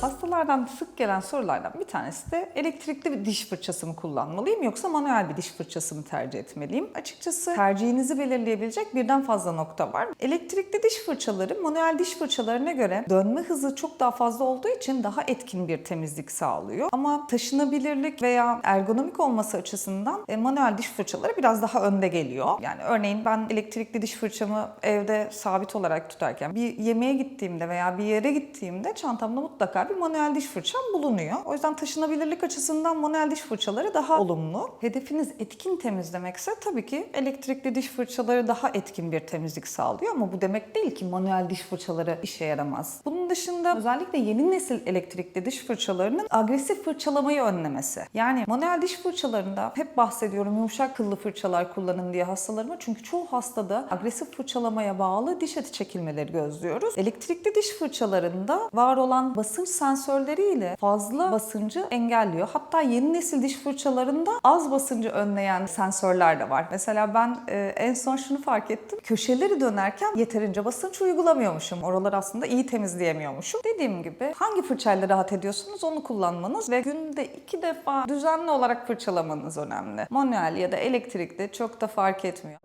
Hastalardan sık gelen sorulardan bir tanesi de elektrikli bir diş fırçası mı kullanmalıyım yoksa manuel bir diş fırçası mı tercih etmeliyim? Açıkçası tercihinizi belirleyebilecek birden fazla nokta var. Elektrikli diş fırçaları manuel diş fırçalarına göre dönme hızı çok daha fazla olduğu için daha etkin bir temizlik sağlıyor. Ama taşınabilirlik veya ergonomik olması açısından e, manuel diş fırçaları biraz daha önde geliyor. Yani örneğin ben elektrikli diş fırçamı evde sabit olarak tutarken bir yemeğe gittiğimde veya bir yere gittiğimde çantamda mutlaka bir manuel diş fırçam bulunuyor. O yüzden taşınabilirlik açısından manuel diş fırçaları daha olumlu. Hedefiniz etkin temizlemekse tabii ki elektrikli diş fırçaları daha etkin bir temizlik sağlıyor ama bu demek değil ki manuel diş fırçaları işe yaramaz. Bunun dışında özellikle yeni nesil elektrikli diş fırçalarının agresif fırçalamayı önlemesi. Yani manuel diş fırçalarında hep bahsediyorum yumuşak kıllı fırçalar kullanın diye hastalarıma çünkü çoğu hastada agresif fırçalamaya bağlı diş eti çekilmeleri gözlüyoruz. Elektrikli diş fırçalarında var olan basınç sensörleriyle fazla basıncı engelliyor. Hatta yeni nesil diş fırçalarında az basıncı önleyen sensörler de var. Mesela ben e, en son şunu fark ettim. Köşeleri dönerken yeterince basınç uygulamıyormuşum. Oraları aslında iyi temizleyemiyormuşum. Dediğim gibi hangi fırçayla rahat ediyorsunuz onu kullanmanız ve günde iki defa düzenli olarak fırçalamanız önemli. Manuel ya da elektrikli çok da fark etmiyor.